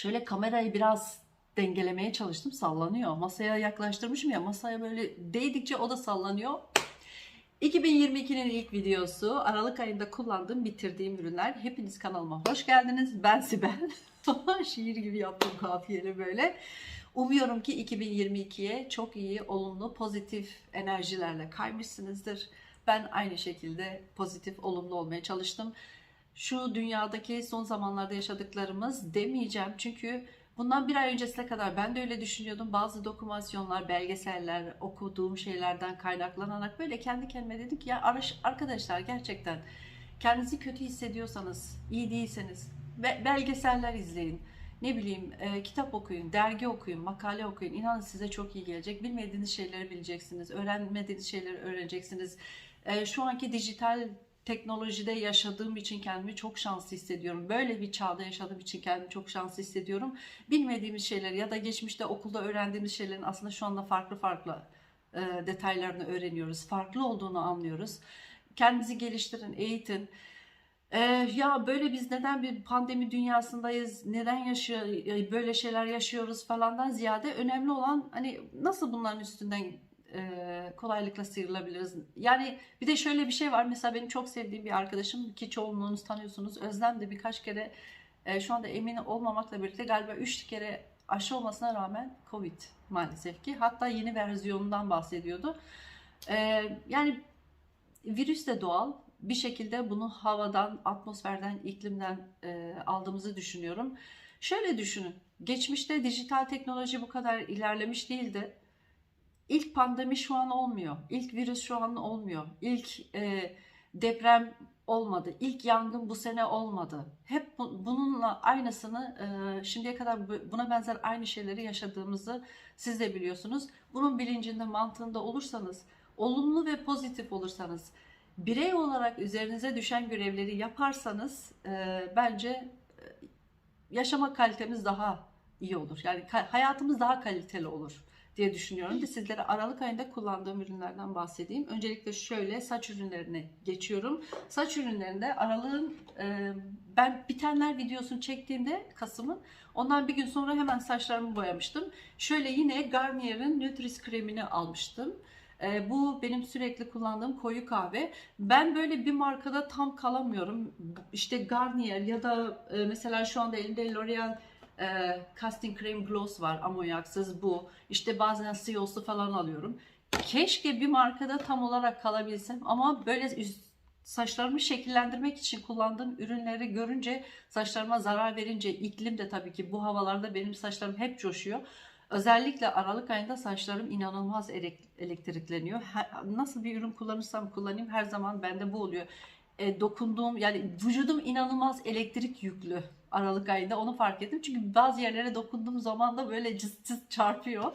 Şöyle kamerayı biraz dengelemeye çalıştım. Sallanıyor. Masaya yaklaştırmışım ya. Masaya böyle değdikçe o da sallanıyor. 2022'nin ilk videosu. Aralık ayında kullandığım, bitirdiğim ürünler. Hepiniz kanalıma hoş geldiniz. Ben Sibel. Şiir gibi yaptım kafiyeli böyle. Umuyorum ki 2022'ye çok iyi, olumlu, pozitif enerjilerle kaymışsınızdır. Ben aynı şekilde pozitif, olumlu olmaya çalıştım. Şu dünyadaki son zamanlarda yaşadıklarımız demeyeceğim çünkü bundan bir ay öncesine kadar ben de öyle düşünüyordum. Bazı dokumasyonlar, belgeseller, okuduğum şeylerden kaynaklanarak böyle kendi kendime dedim ki ya arkadaşlar gerçekten kendinizi kötü hissediyorsanız, iyi değilseniz be- belgeseller izleyin. Ne bileyim e, kitap okuyun, dergi okuyun, makale okuyun. İnanın size çok iyi gelecek. Bilmediğiniz şeyleri bileceksiniz. Öğrenmediğiniz şeyleri öğreneceksiniz. E, şu anki dijital teknolojide yaşadığım için kendimi çok şanslı hissediyorum. Böyle bir çağda yaşadığım için kendimi çok şanslı hissediyorum. Bilmediğimiz şeyleri ya da geçmişte okulda öğrendiğimiz şeylerin aslında şu anda farklı farklı e, detaylarını öğreniyoruz. Farklı olduğunu anlıyoruz. Kendinizi geliştirin, eğitin. Ee, ya böyle biz neden bir pandemi dünyasındayız, neden yaşıyor, böyle şeyler yaşıyoruz falandan ziyade önemli olan hani nasıl bunların üstünden e, kolaylıkla sıyrılabiliriz. Yani bir de şöyle bir şey var. Mesela benim çok sevdiğim bir arkadaşım ki çoğunluğunuz tanıyorsunuz. Özlem de birkaç kere e, şu anda emin olmamakla birlikte galiba 3 kere aşı olmasına rağmen Covid maalesef ki. Hatta yeni versiyonundan bahsediyordu. E, yani virüs de doğal. Bir şekilde bunu havadan, atmosferden, iklimden e, aldığımızı düşünüyorum. Şöyle düşünün. Geçmişte dijital teknoloji bu kadar ilerlemiş değildi. İlk pandemi şu an olmuyor. İlk virüs şu an olmuyor. İlk e, deprem olmadı. İlk yangın bu sene olmadı. Hep bu- bununla aynısını e, şimdiye kadar bu- buna benzer aynı şeyleri yaşadığımızı siz de biliyorsunuz. Bunun bilincinde, mantığında olursanız, olumlu ve pozitif olursanız, birey olarak üzerinize düşen görevleri yaparsanız e, bence e, yaşama kalitemiz daha iyi olur. Yani hayatımız daha kaliteli olur diye düşünüyorum. Bir sizlere Aralık ayında kullandığım ürünlerden bahsedeyim. Öncelikle şöyle saç ürünlerine geçiyorum. Saç ürünlerinde Aralık'ın e, ben bitenler videosunu çektiğimde Kasım'ın ondan bir gün sonra hemen saçlarımı boyamıştım. Şöyle yine Garnier'in Nutris kremini almıştım. E, bu benim sürekli kullandığım koyu kahve. Ben böyle bir markada tam kalamıyorum. İşte Garnier ya da e, mesela şu anda elimde L'Oreal e, Casting Cream Gloss var amonyaksız bu. İşte bazen Siyos'u falan alıyorum. Keşke bir markada tam olarak kalabilsem ama böyle üz- saçlarımı şekillendirmek için kullandığım ürünleri görünce saçlarıma zarar verince iklim de tabii ki bu havalarda benim saçlarım hep coşuyor. Özellikle Aralık ayında saçlarım inanılmaz elek- elektrikleniyor. Nasıl bir ürün kullanırsam kullanayım her zaman bende bu oluyor. E, dokunduğum yani vücudum inanılmaz elektrik yüklü Aralık ayında onu fark ettim. Çünkü bazı yerlere dokunduğum zaman da böyle cız cız çarpıyor.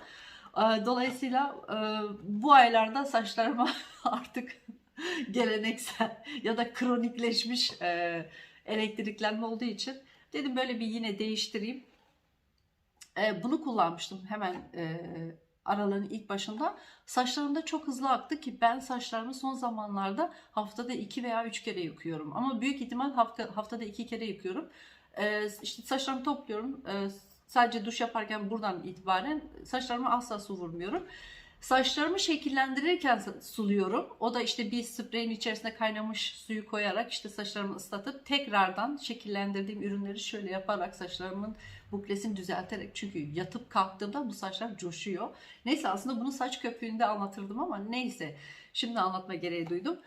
E, Dolayısıyla e, bu aylarda saçlarıma artık geleneksel ya da kronikleşmiş e, elektriklenme olduğu için dedim böyle bir yine değiştireyim. E, bunu kullanmıştım hemen aralığın ilk başında. Saçlarımda çok hızlı aktı ki ben saçlarımı son zamanlarda haftada iki veya üç kere yıkıyorum. Ama büyük ihtimal hafta, haftada iki kere yıkıyorum. E, işte saçlarımı topluyorum. E, sadece duş yaparken buradan itibaren saçlarıma asla su vurmuyorum. Saçlarımı şekillendirirken suluyorum. O da işte bir spreyin içerisine kaynamış suyu koyarak işte saçlarımı ıslatıp tekrardan şekillendirdiğim ürünleri şöyle yaparak saçlarımın buklesini düzelterek çünkü yatıp kalktığımda bu saçlar coşuyor. Neyse aslında bunu saç köpüğünde anlatırdım ama neyse şimdi anlatma gereği duydum.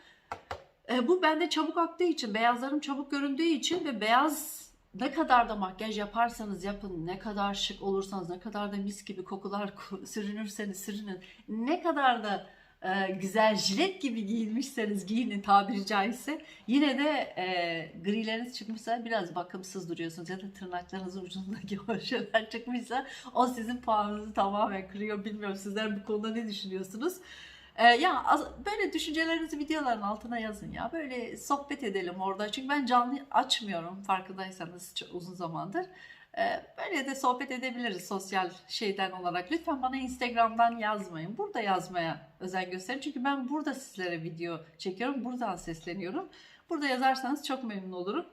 E, bu bende çabuk aktığı için, beyazlarım çabuk göründüğü için ve beyaz ne kadar da makyaj yaparsanız yapın, ne kadar şık olursanız, ne kadar da mis gibi kokular ku- sürünürseniz sürünün, ne kadar da e, güzel jilet gibi giyinmişseniz giyinin tabiri caizse yine de e, grileriniz çıkmışsa biraz bakımsız duruyorsunuz ya da tırnaklarınızın ucundaki o şeyler çıkmışsa o sizin puanınızı tamamen kırıyor. Bilmiyorum sizler bu konuda ne düşünüyorsunuz? Ee, ya böyle düşüncelerinizi videoların altına yazın ya. Böyle sohbet edelim orada. Çünkü ben canlı açmıyorum farkındaysanız çok uzun zamandır. Ee, böyle de sohbet edebiliriz sosyal şeyden olarak. Lütfen bana Instagram'dan yazmayın. Burada yazmaya özen gösterin. Çünkü ben burada sizlere video çekiyorum. Buradan sesleniyorum. Burada yazarsanız çok memnun olurum.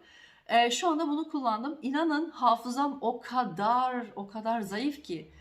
Ee, şu anda bunu kullandım. İnanın hafızam o kadar o kadar zayıf ki.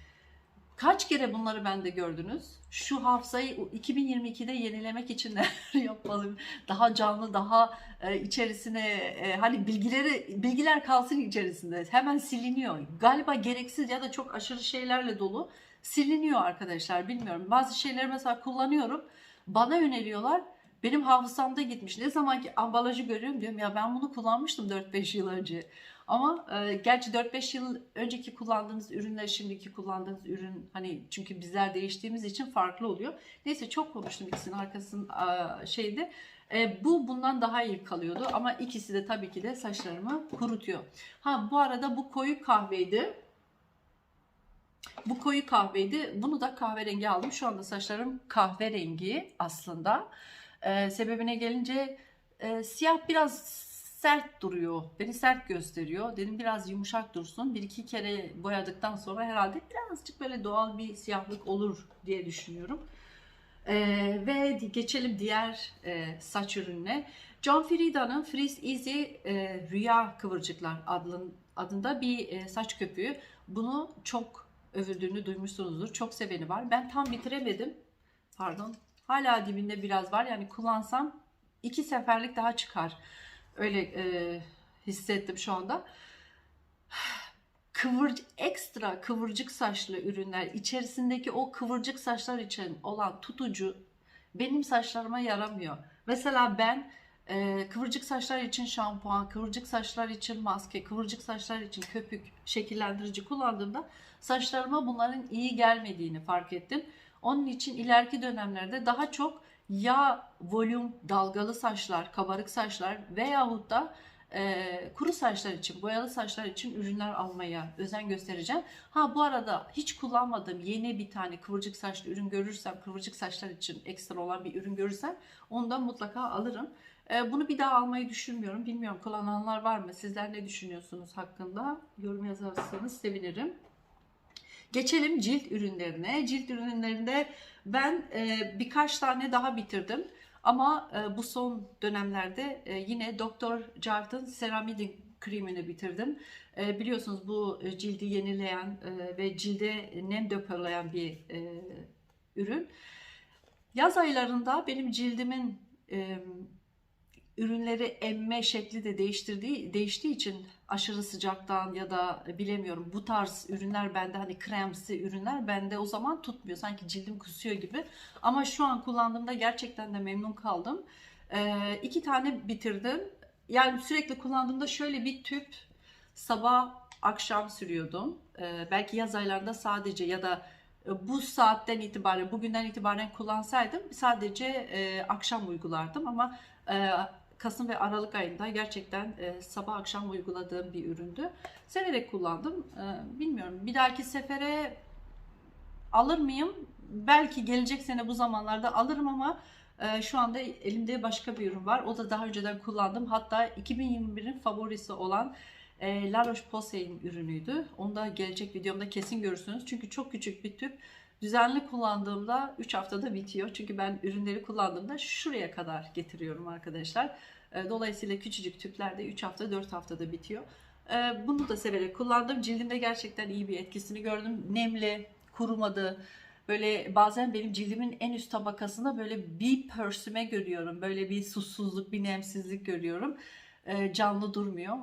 Kaç kere bunları bende gördünüz? Şu hafızayı 2022'de yenilemek için neler yapmalıyım? Daha canlı, daha e, içerisine e, hani bilgileri bilgiler kalsın içerisinde. Hemen siliniyor. Galiba gereksiz ya da çok aşırı şeylerle dolu siliniyor arkadaşlar. Bilmiyorum. Bazı şeyleri mesela kullanıyorum. Bana öneriyorlar. Benim hafızamda gitmiş. Ne zaman ki ambalajı görüyorum diyorum ya ben bunu kullanmıştım 4-5 yıl önce. Ama e, gerçi 4-5 yıl önceki kullandığınız ürünler şimdiki kullandığınız ürün hani çünkü bizler değiştiğimiz için farklı oluyor. Neyse çok konuştum ikisinin arkasının e, şeydi. E, bu bundan daha iyi kalıyordu ama ikisi de tabii ki de saçlarımı kurutuyor. Ha bu arada bu koyu kahveydi. Bu koyu kahveydi. Bunu da kahverengi aldım. Şu anda saçlarım kahverengi aslında. Ee, sebebine gelince e, siyah biraz sert duruyor. Beni sert gösteriyor. Dedim biraz yumuşak dursun. Bir iki kere boyadıktan sonra herhalde birazcık böyle doğal bir siyahlık olur diye düşünüyorum. Ee, ve geçelim diğer e, saç ürününe. John Frieda'nın Freeze Easy e, Rüya Kıvırcıklar adlı, adında bir e, saç köpüğü. Bunu çok övüldüğünü duymuşsunuzdur. Çok seveni var. Ben tam bitiremedim. Pardon. Hala dibinde biraz var. Yani kullansam iki seferlik daha çıkar. Öyle e, hissettim şu anda. Kıvır, ekstra kıvırcık saçlı ürünler içerisindeki o kıvırcık saçlar için olan tutucu benim saçlarıma yaramıyor. Mesela ben e, kıvırcık saçlar için şampuan, kıvırcık saçlar için maske, kıvırcık saçlar için köpük, şekillendirici kullandığımda saçlarıma bunların iyi gelmediğini fark ettim. Onun için ileriki dönemlerde daha çok ya volüm dalgalı saçlar, kabarık saçlar veyahut da e, kuru saçlar için, boyalı saçlar için ürünler almaya özen göstereceğim. Ha bu arada hiç kullanmadığım yeni bir tane kıvırcık saçlı ürün görürsem, kıvırcık saçlar için ekstra olan bir ürün görürsem ondan mutlaka alırım. E, bunu bir daha almayı düşünmüyorum. Bilmiyorum kullananlar var mı? Sizler ne düşünüyorsunuz hakkında? Yorum yazarsanız sevinirim. Geçelim cilt ürünlerine. Cilt ürünlerinde ben e, birkaç tane daha bitirdim. Ama e, bu son dönemlerde e, yine Dr. Jart'ın Ceramide kremini bitirdim. E, biliyorsunuz bu cildi yenileyen e, ve cilde nem depolayan bir e, ürün. Yaz aylarında benim cildimin e, ürünleri emme şekli de değiştirdiği değiştiği için aşırı sıcaktan ya da bilemiyorum bu tarz ürünler bende hani kremsi ürünler bende o zaman tutmuyor. Sanki cildim kusuyor gibi. Ama şu an kullandığımda gerçekten de memnun kaldım. Ee, iki tane bitirdim. Yani sürekli kullandığımda şöyle bir tüp sabah akşam sürüyordum. Ee, belki yaz aylarında sadece ya da bu saatten itibaren, bugünden itibaren kullansaydım sadece e, akşam uygulardım ama e, Kasım ve Aralık ayında gerçekten e, sabah akşam uyguladığım bir üründü. Severek kullandım. E, bilmiyorum bir dahaki sefere alır mıyım? Belki gelecek sene bu zamanlarda alırım ama e, şu anda elimde başka bir ürün var. O da daha önceden kullandım. Hatta 2021'in favorisi olan e, La Roche-Posay'in ürünüydü. Onu da gelecek videomda kesin görürsünüz. Çünkü çok küçük bir tüp. Düzenli kullandığımda 3 haftada bitiyor. Çünkü ben ürünleri kullandığımda şuraya kadar getiriyorum arkadaşlar. E, dolayısıyla küçücük tüplerde 3 hafta 4 haftada bitiyor. E, bunu da severek kullandım. Cildimde gerçekten iyi bir etkisini gördüm. Nemli, kurumadı. Böyle bazen benim cildimin en üst tabakasında böyle bir pörsüme görüyorum. Böyle bir susuzluk, bir nemsizlik görüyorum. E, canlı durmuyor.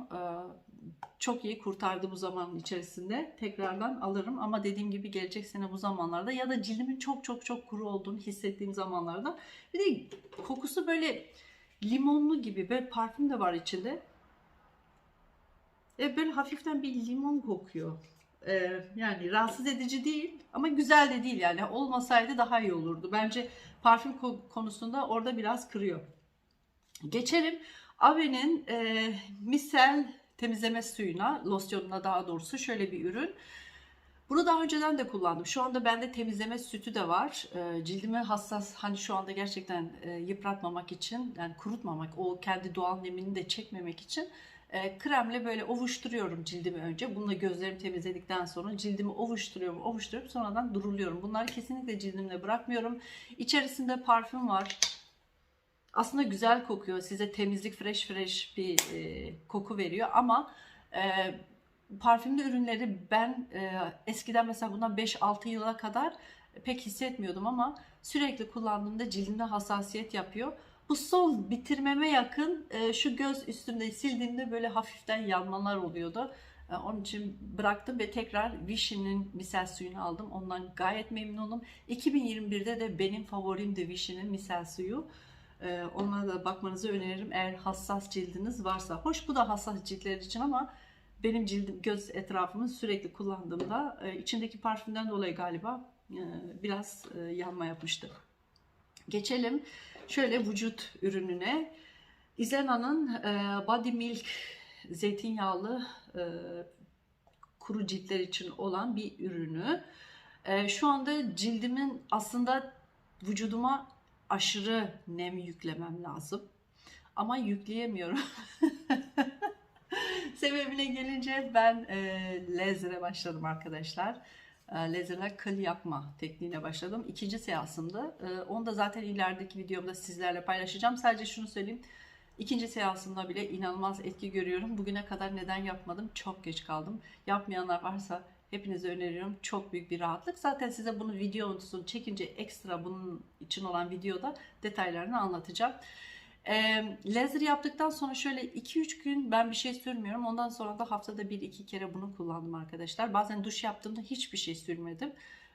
Çok iyi kurtardı bu zaman içerisinde. Tekrardan alırım ama dediğim gibi gelecek sene bu zamanlarda ya da cildimin çok çok çok kuru olduğunu hissettiğim zamanlarda. Bir de kokusu böyle limonlu gibi böyle parfüm de var içinde. E böyle hafiften bir limon kokuyor. Ee, yani rahatsız edici değil ama güzel de değil yani olmasaydı daha iyi olurdu. Bence parfüm konusunda orada biraz kırıyor. Geçelim Ave'nin e, misel temizleme suyuna, losyonuna daha doğrusu şöyle bir ürün. Bunu daha önceden de kullandım. Şu anda bende temizleme sütü de var. E, cildimi hassas hani şu anda gerçekten e, yıpratmamak için yani kurutmamak o kendi doğal nemini de çekmemek için e, kremle böyle ovuşturuyorum cildimi önce. Bununla gözlerimi temizledikten sonra cildimi ovuşturuyorum, ovuşturup sonradan duruluyorum. Bunları kesinlikle cildimle bırakmıyorum. İçerisinde parfüm var. Aslında güzel kokuyor. Size temizlik fresh fresh bir e, koku veriyor ama e, parfümlü ürünleri ben e, eskiden mesela bundan 5-6 yıla kadar pek hissetmiyordum ama sürekli kullandığımda cildimde hassasiyet yapıyor. Bu son bitirmeme yakın e, şu göz üstünde sildiğimde böyle hafiften yanmalar oluyordu. E, onun için bıraktım ve tekrar Vichy'nin misel suyunu aldım. Ondan gayet memnunum. 2021'de de benim favorim de Vichy'nin misel suyu. E, ona da bakmanızı öneririm eğer hassas cildiniz varsa. Hoş bu da hassas ciltler için ama benim cildim göz etrafımı sürekli kullandığımda e, içindeki parfümden dolayı galiba e, biraz e, yanma yapmıştı. Geçelim şöyle vücut ürününe. Izena'nın Body Milk zeytinyağlı e, kuru ciltler için olan bir ürünü. Şu anda cildimin aslında vücuduma aşırı nem yüklemem lazım. Ama yükleyemiyorum. Sebebine gelince ben e, lazere başladım arkadaşlar. E, lazerle kıl yapma tekniğine başladım. İkinci seansımda. E, onu da zaten ilerideki videomda sizlerle paylaşacağım. Sadece şunu söyleyeyim. İkinci seansımda bile inanılmaz etki görüyorum. Bugüne kadar neden yapmadım? Çok geç kaldım. Yapmayanlar varsa hepinize öneriyorum. Çok büyük bir rahatlık. Zaten size bunu videosunu çekince ekstra bunun için olan videoda detaylarını anlatacağım. E, lazer yaptıktan sonra şöyle 2-3 gün ben bir şey sürmüyorum. Ondan sonra da haftada 1-2 kere bunu kullandım arkadaşlar. Bazen duş yaptığımda hiçbir şey sürmedim.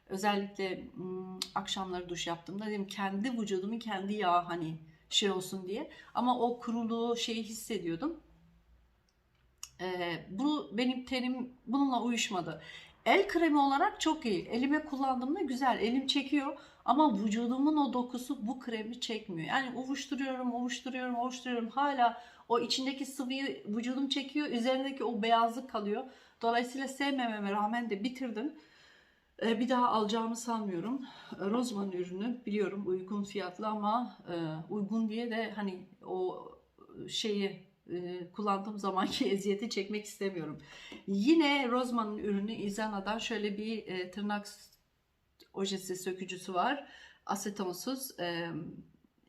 Özellikle ım, akşamları duş yaptığımda dedim kendi vücudumun kendi yağı hani şey olsun diye. Ama o kuruluğu şeyi hissediyordum. Ee, bu benim tenim bununla uyuşmadı. El kremi olarak çok iyi. Elime kullandığımda güzel. Elim çekiyor ama vücudumun o dokusu bu kremi çekmiyor. Yani ovuşturuyorum, ovuşturuyorum, ovuşturuyorum. Hala o içindeki sıvıyı vücudum çekiyor. Üzerindeki o beyazlık kalıyor. Dolayısıyla sevmememe rağmen de bitirdim. Ee, bir daha alacağımı sanmıyorum. Rozman ürünü biliyorum uygun fiyatlı ama e, uygun diye de hani o şeyi e, kullandığım zamanki eziyeti çekmek istemiyorum. Yine Rozman'ın ürünü Izana'dan şöyle bir e, tırnak ojesi sökücüsü var. Asetonsuz e,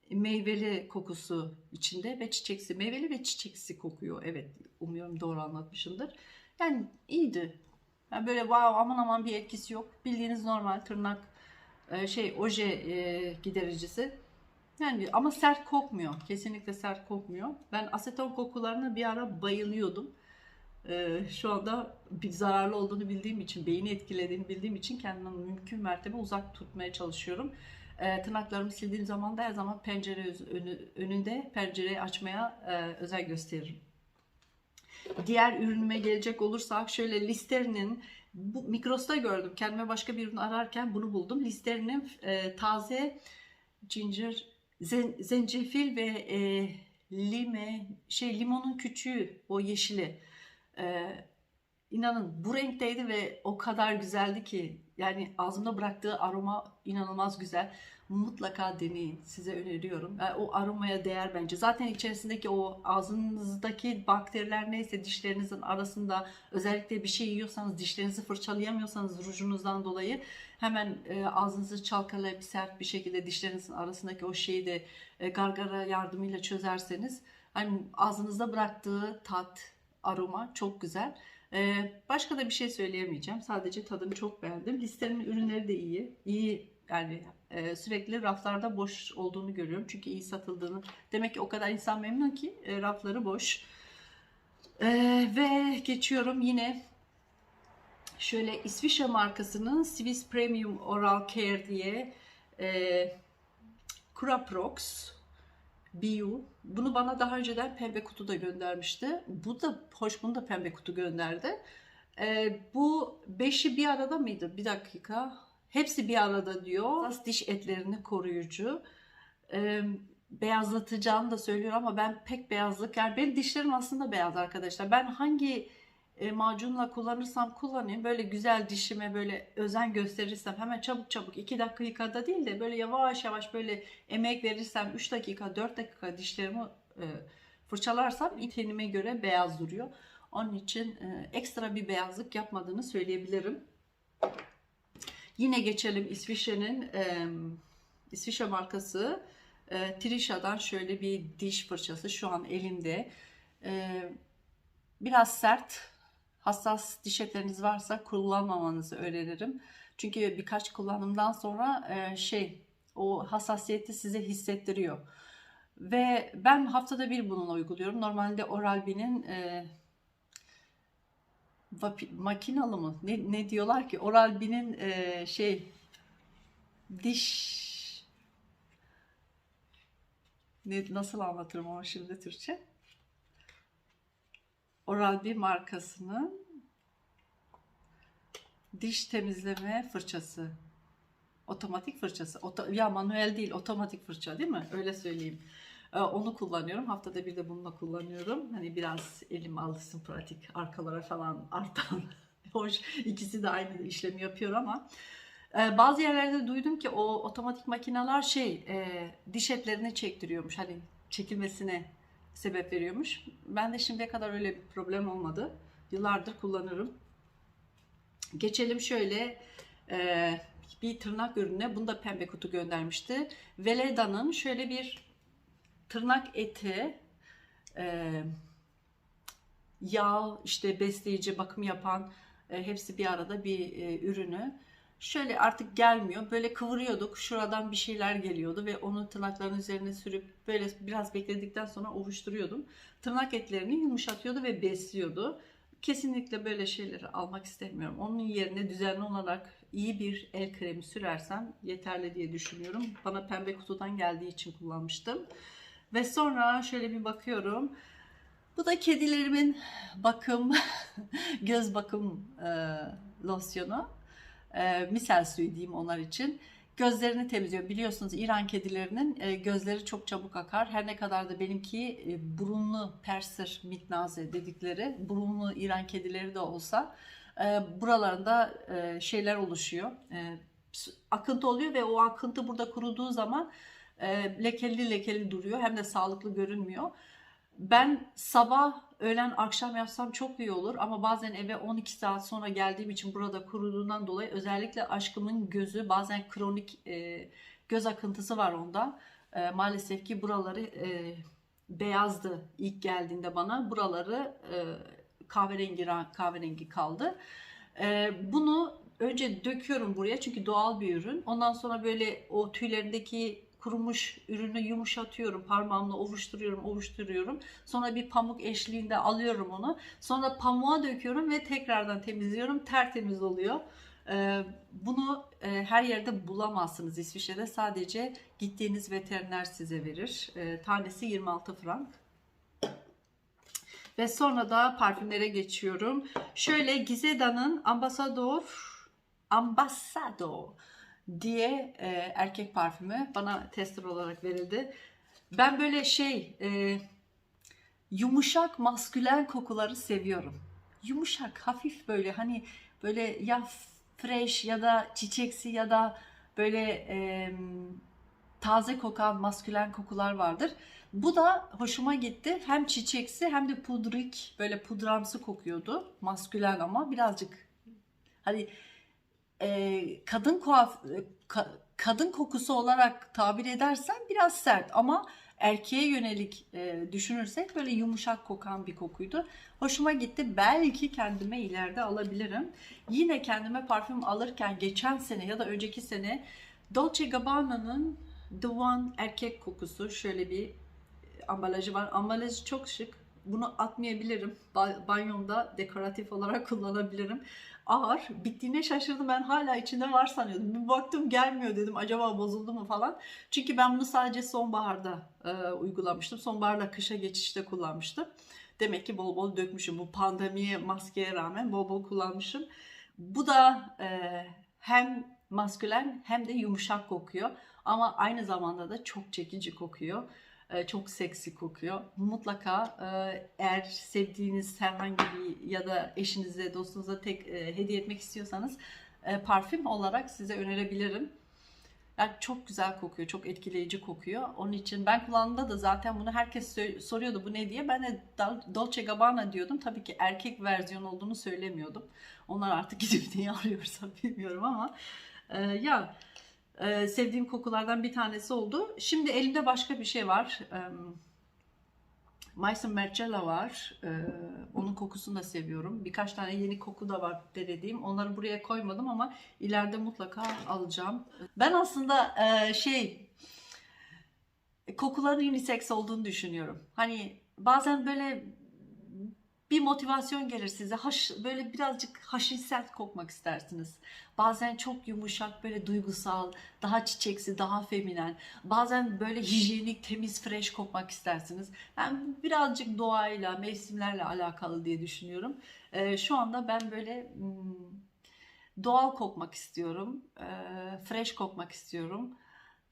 meyveli kokusu içinde ve çiçeksi meyveli ve çiçeksi kokuyor. Evet umuyorum doğru anlatmışımdır. Yani iyiydi. Yani böyle wow aman aman bir etkisi yok. Bildiğiniz normal tırnak e, şey oje e, gidericisi. Yani ama sert kokmuyor. Kesinlikle sert kokmuyor. Ben aseton kokularına bir ara bayılıyordum. Ee, şu anda bir zararlı olduğunu bildiğim için, beyni etkilediğini bildiğim için kendimden mümkün mertebe uzak tutmaya çalışıyorum. Ee, tırnaklarımı sildiğim zaman da her zaman pencere önü, önünde pencereyi açmaya e, özen gösteririm. Diğer ürünüme gelecek olursak şöyle Listerine'in bu Migros'ta gördüm. Kendime başka bir ürün ararken bunu buldum. Listerine'in e, taze ginger, zen, zencefil ve e, lime, şey limonun küçüğü, o yeşili. E, inanın bu renkteydi ve o kadar güzeldi ki yani ağzımda bıraktığı aroma inanılmaz güzel. Mutlaka deneyin. Size öneriyorum. O aromaya değer bence. Zaten içerisindeki o ağzınızdaki bakteriler neyse dişlerinizin arasında özellikle bir şey yiyorsanız dişlerinizi fırçalayamıyorsanız rujunuzdan dolayı hemen e, ağzınızı çalkalayıp sert bir şekilde dişlerinizin arasındaki o şeyi de e, gargara yardımıyla çözerseniz hani ağzınızda bıraktığı tat, aroma çok güzel. Ee, başka da bir şey söyleyemeyeceğim. Sadece tadını çok beğendim. Listelerimin ürünleri de iyi. İyi yani e, sürekli raflarda boş olduğunu görüyorum. Çünkü iyi satıldığını. Demek ki o kadar insan memnun ki e, rafları boş. E, ve geçiyorum yine şöyle İsviçre markasının Swiss Premium Oral Care diye e, Curaprox Biu. Bunu bana daha önceden pembe kutuda göndermişti. Bu da hoş bunu da pembe kutu gönderdi. Ee, bu beşi bir arada mıydı? Bir dakika. Hepsi bir arada diyor. Hassas diş etlerini koruyucu. Ee, beyazlatacağını da söylüyor ama ben pek beyazlık yani benim dişlerim aslında beyaz arkadaşlar. Ben hangi e, macunla kullanırsam kullanayım böyle güzel dişime böyle özen gösterirsem hemen çabuk çabuk 2 dakika yıkada değil de böyle yavaş yavaş böyle emek verirsem 3 dakika 4 dakika dişlerimi e, fırçalarsam tenime göre beyaz duruyor. Onun için e, ekstra bir beyazlık yapmadığını söyleyebilirim. Yine geçelim İsviçre'nin e, İsviçre markası E, Trisha'dan şöyle bir diş fırçası şu an elimde. E, biraz sert, hassas diş etleriniz varsa kullanmamanızı öneririm. Çünkü birkaç kullanımdan sonra e, şey o hassasiyeti size hissettiriyor. Ve ben haftada bir bunu uyguluyorum. Normalde Oral-B'nin e, vapi- makinalı mı? Ne, ne diyorlar ki? Oral-B'nin e, şey diş ne, nasıl anlatırım ama şimdi Türkçe? Oral-B markasının diş temizleme fırçası. Otomatik fırçası. Oto- ya manuel değil, otomatik fırça değil mi? Öyle söyleyeyim. Ee, Onu kullanıyorum. Haftada bir de bununla kullanıyorum. Hani biraz elim alışsın pratik. Arkalara falan artan. Hoş. İkisi de aynı işlemi yapıyor ama e, bazı yerlerde duydum ki o otomatik makineler şey e, diş etlerini çektiriyormuş. Hani çekilmesine sebep veriyormuş. Ben de şimdiye kadar öyle bir problem olmadı. Yıllardır kullanırım. Geçelim şöyle e, bir tırnak ürününe. Bunu da pembe kutu göndermişti. Veleda'nın şöyle bir tırnak eti, e, yağ, işte besleyici, bakım yapan e, hepsi bir arada bir e, ürünü. Şöyle artık gelmiyor. Böyle kıvırıyorduk. Şuradan bir şeyler geliyordu ve onu tırnakların üzerine sürüp böyle biraz bekledikten sonra ovuşturuyordum. Tırnak etlerini yumuşatıyordu ve besliyordu. Kesinlikle böyle şeyleri almak istemiyorum. Onun yerine düzenli olarak iyi bir el kremi sürersem yeterli diye düşünüyorum. Bana pembe kutudan geldiği için kullanmıştım. Ve sonra şöyle bir bakıyorum. Bu da kedilerimin bakım, göz bakım e, losyonu. E, misel suyu diyeyim onlar için. Gözlerini temizliyor. Biliyorsunuz İran kedilerinin e, gözleri çok çabuk akar. Her ne kadar da benimki e, burunlu Perser mitnaze dedikleri burunlu İran kedileri de olsa e, buralarında e, şeyler oluşuyor. E, akıntı oluyor ve o akıntı burada kuruduğu zaman e, lekeli lekeli duruyor. Hem de sağlıklı görünmüyor. Ben sabah, öğlen, akşam yapsam çok iyi olur ama bazen eve 12 saat sonra geldiğim için burada kuruduğundan dolayı özellikle aşkımın gözü bazen kronik e, göz akıntısı var onda. E, maalesef ki buraları e, beyazdı ilk geldiğinde bana. Buraları e, kahverengi kahverengi kaldı. E, bunu önce döküyorum buraya çünkü doğal bir ürün. Ondan sonra böyle o tüylerindeki kurumuş ürünü yumuşatıyorum. Parmağımla ovuşturuyorum, ovuşturuyorum. Sonra bir pamuk eşliğinde alıyorum onu. Sonra pamuğa döküyorum ve tekrardan temizliyorum. Tertemiz oluyor. Ee, bunu e, her yerde bulamazsınız İsviçre'de. Sadece gittiğiniz veteriner size verir. Ee, tanesi 26 frank. Ve sonra da parfümlere geçiyorum. Şöyle Gizeda'nın Ambassador Ambassador diye e, erkek parfümü bana tester olarak verildi. Ben böyle şey e, yumuşak maskülen kokuları seviyorum. Yumuşak, hafif böyle hani böyle ya fresh ya da çiçeksi ya da böyle e, taze kokan maskülen kokular vardır. Bu da hoşuma gitti. Hem çiçeksi hem de pudrik böyle pudramsı kokuyordu. Maskülen ama birazcık hani e, kadın kuaf ka, kadın kokusu olarak tabir edersen biraz sert ama erkeğe yönelik e, düşünürsek böyle yumuşak kokan bir kokuydu. Hoşuma gitti. Belki kendime ileride alabilirim. Yine kendime parfüm alırken geçen sene ya da önceki sene Dolce Gabbana'nın The One erkek kokusu şöyle bir ambalajı var. Ambalajı çok şık. Bunu atmayabilirim. Banyomda dekoratif olarak kullanabilirim ağır. Bittiğine şaşırdım. Ben hala içinde var sanıyordum. Bir baktım gelmiyor dedim. Acaba bozuldu mu falan. Çünkü ben bunu sadece sonbaharda e, uygulamıştım. Sonbaharda kışa geçişte kullanmıştım. Demek ki bol bol dökmüşüm. Bu pandemiye, maskeye rağmen bol bol kullanmışım. Bu da e, hem maskülen hem de yumuşak kokuyor. Ama aynı zamanda da çok çekici kokuyor. E, çok seksi kokuyor. Mutlaka e, eğer sevdiğiniz herhangi bir ya da eşinize, dostunuza tek e, hediye etmek istiyorsanız parfüm olarak size önerebilirim. Yani çok güzel kokuyor, çok etkileyici kokuyor. Onun için ben kullandığımda da zaten bunu herkes soruyordu bu ne diye. Ben de Dolce Gabbana diyordum. Tabii ki erkek versiyon olduğunu söylemiyordum. Onlar artık gidip niye arıyorsa bilmiyorum ama ya Ee, sevdiğim kokulardan bir tanesi oldu. Şimdi elimde başka bir şey var. Ee, Meissen Margiela var. Ee, onun kokusunu da seviyorum. Birkaç tane yeni koku da var denediğim. Onları buraya koymadım ama ileride mutlaka alacağım. Ben aslında e, şey kokuların unisex olduğunu düşünüyorum. Hani bazen böyle bir motivasyon gelir size. Haş, böyle birazcık haşinsel kokmak istersiniz. Bazen çok yumuşak, böyle duygusal, daha çiçeksi, daha feminen. Bazen böyle hijyenik, temiz, fresh kokmak istersiniz. Ben birazcık doğayla, mevsimlerle alakalı diye düşünüyorum. Ee, şu anda ben böyle hmm, doğal kokmak istiyorum. Ee, fresh kokmak istiyorum.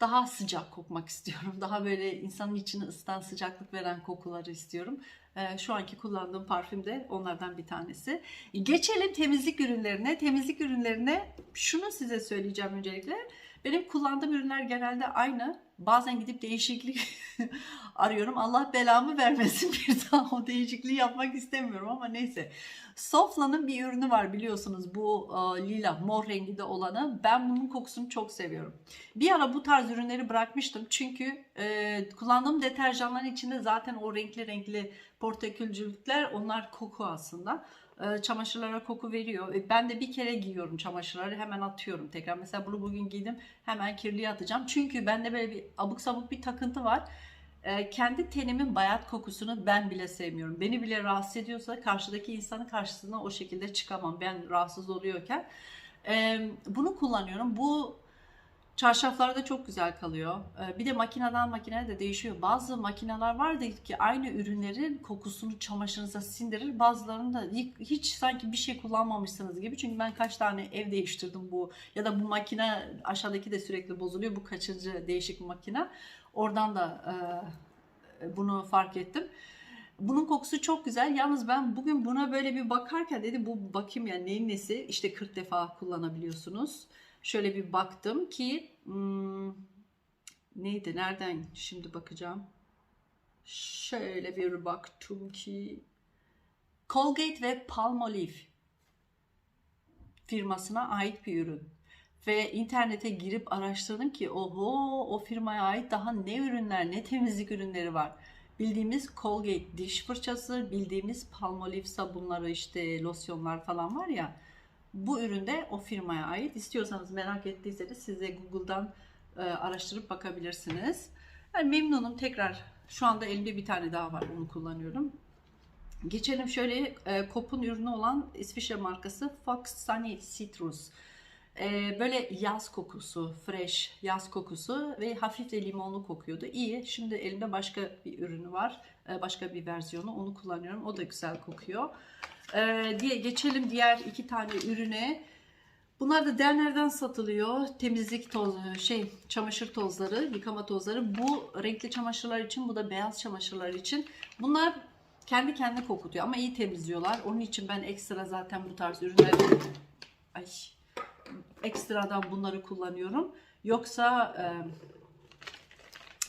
Daha sıcak kokmak istiyorum. Daha böyle insanın içini ısıtan, sıcaklık veren kokuları istiyorum. Ee, Şu anki kullandığım parfüm de onlardan bir tanesi. Geçelim temizlik ürünlerine. Temizlik ürünlerine şunu size söyleyeceğim öncelikle. Benim kullandığım ürünler genelde aynı. Bazen gidip değişiklik arıyorum. Allah belamı vermesin bir daha o değişikliği yapmak istemiyorum ama neyse. Sofla'nın bir ürünü var biliyorsunuz bu e, lila mor renginde olanı. Ben bunun kokusunu çok seviyorum. Bir ara bu tarz ürünleri bırakmıştım çünkü e, kullandığım deterjanların içinde zaten o renkli renkli portakülcülükler onlar koku aslında. E, çamaşırlara koku veriyor. E, ben de bir kere giyiyorum çamaşırları hemen atıyorum tekrar. Mesela bunu bugün giydim hemen kirliye atacağım. Çünkü bende böyle bir abuk sabuk bir takıntı var. E, kendi tenimin bayat kokusunu ben bile sevmiyorum. Beni bile rahatsız ediyorsa karşıdaki insanın karşısına o şekilde çıkamam. Ben rahatsız oluyorken. Bunu kullanıyorum. Bu Çarşaflarda çok güzel kalıyor. Ee, Bir de makineden makineye de değişiyor. Bazı makineler vardır ki aynı ürünlerin kokusunu çamaşırınıza sindirir. Bazılarında hiç sanki bir şey kullanmamışsınız gibi. Çünkü ben kaç tane ev değiştirdim bu ya da bu makine aşağıdaki de sürekli bozuluyor. Bu kaçıncı değişik makine. Oradan da e, bunu fark ettim. Bunun kokusu çok güzel. Yalnız ben bugün buna böyle bir bakarken dedim bu bakayım ya neyin nesi? İşte 40 defa kullanabiliyorsunuz. Şöyle bir baktım ki hmm, neydi nereden şimdi bakacağım. Şöyle bir baktım ki Colgate ve Palmolive firmasına ait bir ürün. Ve internete girip araştırdım ki oho o firmaya ait daha ne ürünler ne temizlik ürünleri var. Bildiğimiz Colgate diş fırçası, bildiğimiz Palmolive sabunları işte losyonlar falan var ya. Bu ürün de o firmaya ait. İstiyorsanız merak ettiyseniz siz de Google'dan e, araştırıp bakabilirsiniz. Yani memnunum. Tekrar şu anda elimde bir tane daha var. Onu kullanıyorum. Geçelim şöyle e, Kop'un ürünü olan İsviçre markası Fox Sunny Citrus. E, böyle yaz kokusu, fresh yaz kokusu ve hafif de limonlu kokuyordu. İyi. Şimdi elimde başka bir ürünü var. E, başka bir versiyonu. Onu kullanıyorum. O da güzel kokuyor. Ee, diye geçelim diğer iki tane ürüne. Bunlar da dernerden satılıyor. Temizlik tozu, şey çamaşır tozları, yıkama tozları. Bu renkli çamaşırlar için, bu da beyaz çamaşırlar için. Bunlar kendi kendine kokutuyor ama iyi temizliyorlar. Onun için ben ekstra zaten bu tarz ürünler ay ekstradan bunları kullanıyorum. Yoksa e,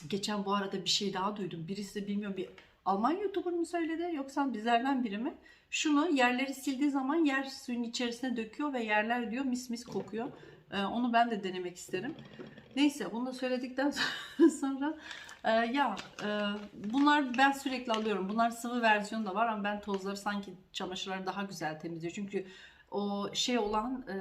geçen bu arada bir şey daha duydum. Birisi de bilmiyorum bir Alman YouTuber mu söyledi yoksa bizlerden biri mi? Şunu yerleri sildiği zaman yer suyun içerisine döküyor ve yerler diyor mis mis kokuyor. Ee, onu ben de denemek isterim. Neyse bunu da söyledikten sonra e, ya e, bunlar ben sürekli alıyorum. Bunlar sıvı versiyonu da var ama ben tozları sanki çamaşırları daha güzel temizliyor. Çünkü o şey olan e,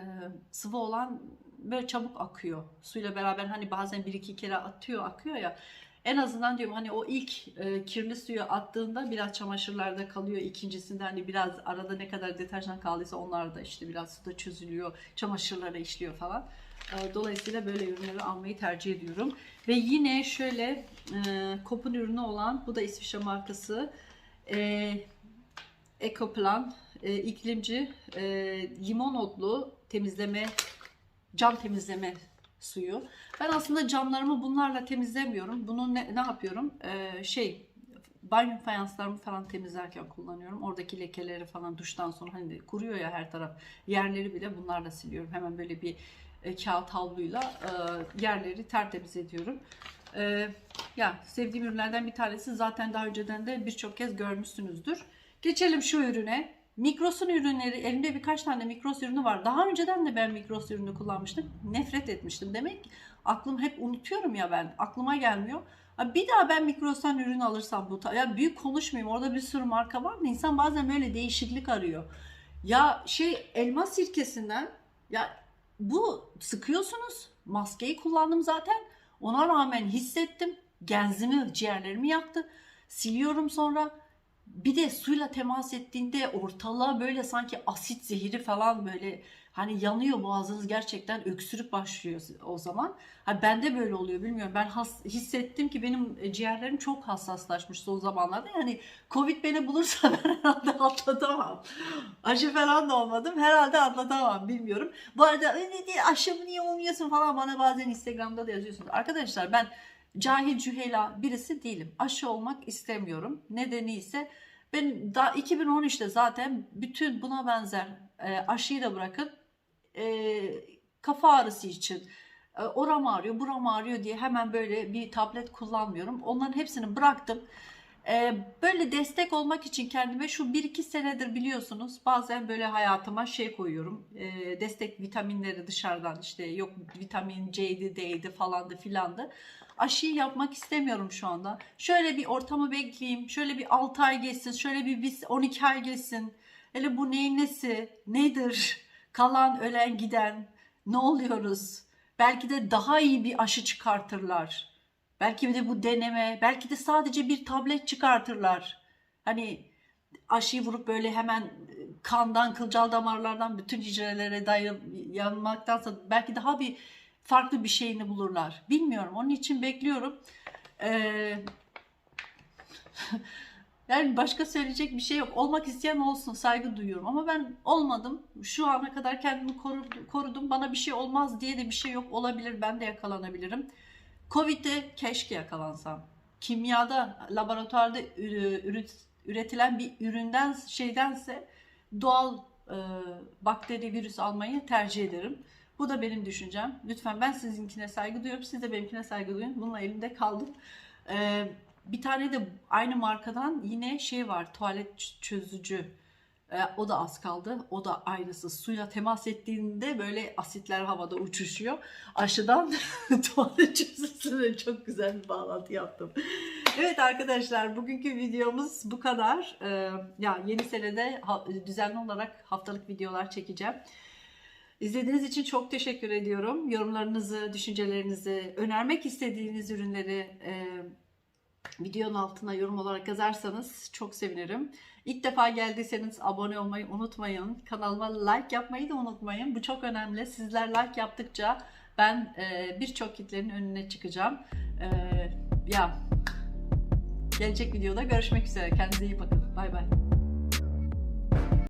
sıvı olan böyle çabuk akıyor. Suyla beraber hani bazen bir iki kere atıyor akıyor ya. En azından diyorum hani o ilk e, kirli suyu attığında biraz çamaşırlarda kalıyor. İkincisinde hani biraz arada ne kadar deterjan kaldıysa onlar da işte biraz suda çözülüyor. Çamaşırlara işliyor falan. E, dolayısıyla böyle ürünleri almayı tercih ediyorum. Ve yine şöyle e, Kop'un ürünü olan bu da İsviçre markası. E, Ecoplan e, iklimci e, limon otlu temizleme cam temizleme suyu. Ben aslında camlarımı bunlarla temizlemiyorum. Bunu ne, ne yapıyorum? Ee, şey banyo fayanslarımı falan temizlerken kullanıyorum. Oradaki lekeleri falan duştan sonra hani kuruyor ya her taraf. Yerleri bile bunlarla siliyorum. Hemen böyle bir e, kağıt havluyla e, yerleri tertemiz ediyorum. E, ya sevdiğim ürünlerden bir tanesi zaten daha önceden de birçok kez görmüşsünüzdür. Geçelim şu ürüne. Mikrosun ürünleri, elimde birkaç tane Mikros ürünü var. Daha önceden de ben Mikros ürünü kullanmıştım. Nefret etmiştim. Demek ki aklım hep unutuyorum ya ben. Aklıma gelmiyor. Bir daha ben Mikros'tan ürün alırsam bu ya büyük konuşmayayım. Orada bir sürü marka var da insan bazen böyle değişiklik arıyor. Ya şey elma sirkesinden ya bu sıkıyorsunuz. Maskeyi kullandım zaten. Ona rağmen hissettim. Genzimi, ciğerlerimi yaktı. Siliyorum sonra. Bir de suyla temas ettiğinde ortalığa böyle sanki asit zehiri falan böyle hani yanıyor boğazınız gerçekten öksürük başlıyor o zaman. Ha bende böyle oluyor bilmiyorum. Ben has- hissettim ki benim e, ciğerlerim çok hassaslaşmış son zamanlarda. Yani Covid beni bulursa ben herhalde atlatamam. Aşı falan da olmadım. Herhalde atlatamam bilmiyorum. Bu arada "Öyle değil, aşı mı niye olmuyorsun falan bana bazen Instagram'da da yazıyorsunuz. Arkadaşlar ben cahil cühela birisi değilim. Aşı olmak istemiyorum. Nedeni ise ben daha 2013'te zaten bütün buna benzer e, aşıyı da bırakın e, kafa ağrısı için e, oram ağrıyor, buram ağrıyor diye hemen böyle bir tablet kullanmıyorum. Onların hepsini bıraktım. E, böyle destek olmak için kendime şu 1-2 senedir biliyorsunuz bazen böyle hayatıma şey koyuyorum. E, destek vitaminleri dışarıdan işte yok vitamin C'ydi, D'ydi falandı filandı. Aşıyı yapmak istemiyorum şu anda. Şöyle bir ortamı bekleyeyim. Şöyle bir 6 ay geçsin. Şöyle bir biz 12 ay geçsin. Hele bu neyin nesi? Nedir? Kalan, ölen, giden. Ne oluyoruz? Belki de daha iyi bir aşı çıkartırlar. Belki de bu deneme, belki de sadece bir tablet çıkartırlar. Hani aşıyı vurup böyle hemen kandan, kılcal damarlardan bütün hücrelere dayanmaktansa belki daha bir farklı bir şeyini bulurlar. Bilmiyorum. Onun için bekliyorum. Ee, yani başka söyleyecek bir şey yok. Olmak isteyen olsun. Saygı duyuyorum. Ama ben olmadım. Şu ana kadar kendimi koru- korudum. Bana bir şey olmaz diye de bir şey yok. Olabilir. Ben de yakalanabilirim. Covid'de keşke yakalansam. Kimyada, laboratuvarda üretilen bir üründen şeydense doğal e, bakteri, virüs almayı tercih ederim. Bu da benim düşüncem. Lütfen ben sizinkine saygı duyuyorum. Siz de benimkine saygı duyun. Bununla elimde kaldım. Ee, bir tane de aynı markadan yine şey var. Tuvalet çözücü. Ee, o da az kaldı. O da aynısı. Suyla temas ettiğinde böyle asitler havada uçuşuyor. Aşıdan tuvalet çözücüsüne çok güzel bir bağlantı yaptım. Evet arkadaşlar bugünkü videomuz bu kadar. Ee, ya yeni senede düzenli olarak haftalık videolar çekeceğim. İzlediğiniz için çok teşekkür ediyorum. Yorumlarınızı, düşüncelerinizi, önermek istediğiniz ürünleri e, videonun altına yorum olarak yazarsanız çok sevinirim. İlk defa geldiyseniz abone olmayı unutmayın. Kanalıma like yapmayı da unutmayın. Bu çok önemli. Sizler like yaptıkça ben e, birçok kitlenin önüne çıkacağım. E, ya gelecek videoda görüşmek üzere. Kendinize iyi bakın. Bay bay.